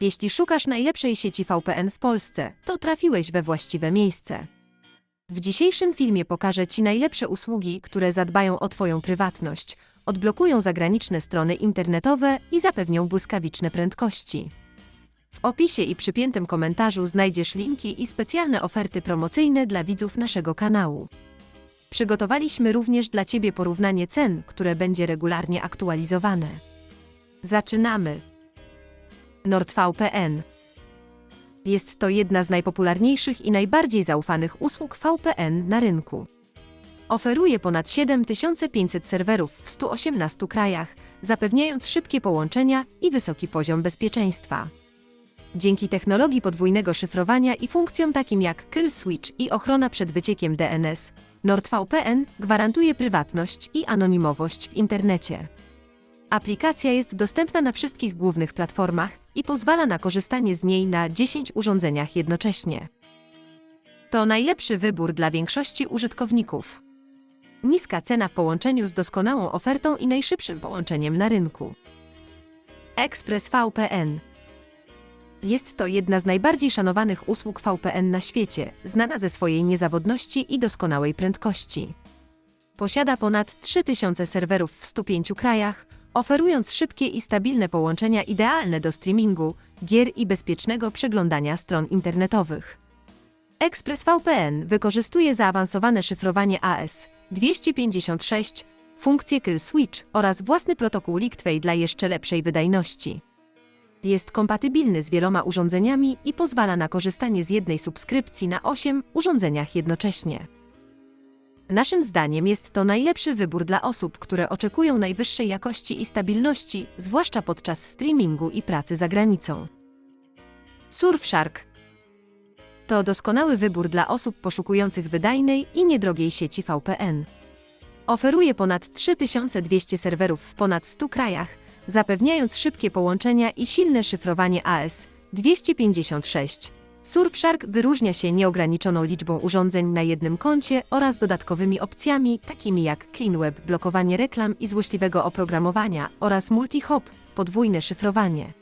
Jeśli szukasz najlepszej sieci VPN w Polsce, to trafiłeś we właściwe miejsce. W dzisiejszym filmie pokażę Ci najlepsze usługi, które zadbają o Twoją prywatność, odblokują zagraniczne strony internetowe i zapewnią błyskawiczne prędkości. W opisie i przypiętym komentarzu znajdziesz linki i specjalne oferty promocyjne dla widzów naszego kanału. Przygotowaliśmy również dla Ciebie porównanie cen, które będzie regularnie aktualizowane. Zaczynamy! NordVPN Jest to jedna z najpopularniejszych i najbardziej zaufanych usług VPN na rynku. Oferuje ponad 7500 serwerów w 118 krajach, zapewniając szybkie połączenia i wysoki poziom bezpieczeństwa. Dzięki technologii podwójnego szyfrowania i funkcjom takim jak Kill Switch i ochrona przed wyciekiem DNS, NordVPN gwarantuje prywatność i anonimowość w internecie. Aplikacja jest dostępna na wszystkich głównych platformach i pozwala na korzystanie z niej na 10 urządzeniach jednocześnie. To najlepszy wybór dla większości użytkowników. Niska cena w połączeniu z doskonałą ofertą i najszybszym połączeniem na rynku. ExpressVPN jest to jedna z najbardziej szanowanych usług VPN na świecie, znana ze swojej niezawodności i doskonałej prędkości. Posiada ponad 3000 serwerów w 105 krajach, oferując szybkie i stabilne połączenia idealne do streamingu, gier i bezpiecznego przeglądania stron internetowych. ExpressVPN wykorzystuje zaawansowane szyfrowanie AS-256, funkcję Kill Switch oraz własny protokół Liquidway dla jeszcze lepszej wydajności. Jest kompatybilny z wieloma urządzeniami i pozwala na korzystanie z jednej subskrypcji na 8 urządzeniach jednocześnie. Naszym zdaniem jest to najlepszy wybór dla osób, które oczekują najwyższej jakości i stabilności, zwłaszcza podczas streamingu i pracy za granicą. Surfshark to doskonały wybór dla osób poszukujących wydajnej i niedrogiej sieci VPN. Oferuje ponad 3200 serwerów w ponad 100 krajach, zapewniając szybkie połączenia i silne szyfrowanie AS-256. Surfshark wyróżnia się nieograniczoną liczbą urządzeń na jednym koncie oraz dodatkowymi opcjami, takimi jak Clean Web, blokowanie reklam i złośliwego oprogramowania oraz multi-hop, podwójne szyfrowanie.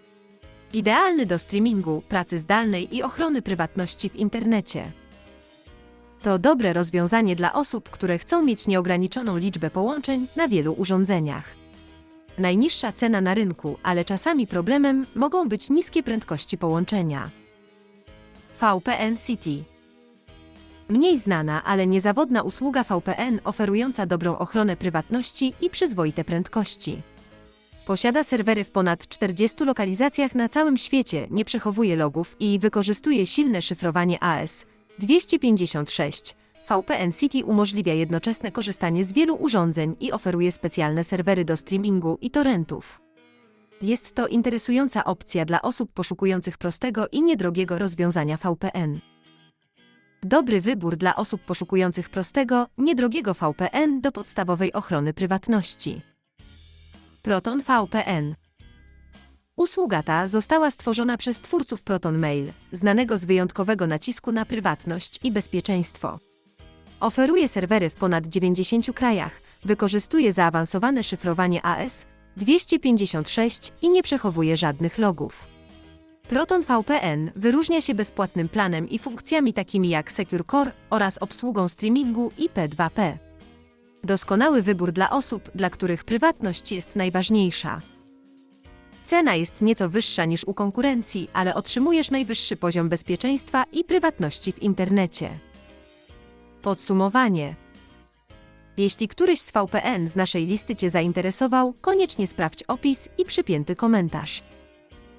Idealny do streamingu, pracy zdalnej i ochrony prywatności w internecie. To dobre rozwiązanie dla osób, które chcą mieć nieograniczoną liczbę połączeń na wielu urządzeniach. Najniższa cena na rynku, ale czasami problemem mogą być niskie prędkości połączenia. VPN City Mniej znana, ale niezawodna usługa VPN oferująca dobrą ochronę prywatności i przyzwoite prędkości. Posiada serwery w ponad 40 lokalizacjach na całym świecie, nie przechowuje logów i wykorzystuje silne szyfrowanie AS-256. VPN City umożliwia jednoczesne korzystanie z wielu urządzeń i oferuje specjalne serwery do streamingu i torrentów. Jest to interesująca opcja dla osób poszukujących prostego i niedrogiego rozwiązania VPN. Dobry wybór dla osób poszukujących prostego, niedrogiego VPN do podstawowej ochrony prywatności. Proton VPN Usługa ta została stworzona przez twórców Proton Mail, znanego z wyjątkowego nacisku na prywatność i bezpieczeństwo. Oferuje serwery w ponad 90 krajach, wykorzystuje zaawansowane szyfrowanie AS-256 i nie przechowuje żadnych logów. Proton VPN wyróżnia się bezpłatnym planem i funkcjami takimi jak Secure Core oraz obsługą streamingu IP2P. Doskonały wybór dla osób, dla których prywatność jest najważniejsza. Cena jest nieco wyższa niż u konkurencji, ale otrzymujesz najwyższy poziom bezpieczeństwa i prywatności w internecie. Podsumowanie. Jeśli któryś z VPN z naszej listy Cię zainteresował, koniecznie sprawdź opis i przypięty komentarz.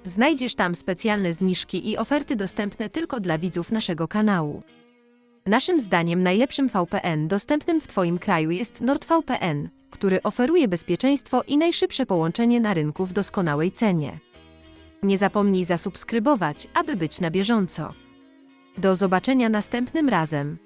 Znajdziesz tam specjalne zniżki i oferty dostępne tylko dla widzów naszego kanału. Naszym zdaniem najlepszym VPN dostępnym w Twoim kraju jest NordVPN, który oferuje bezpieczeństwo i najszybsze połączenie na rynku w doskonałej cenie. Nie zapomnij zasubskrybować, aby być na bieżąco. Do zobaczenia następnym razem.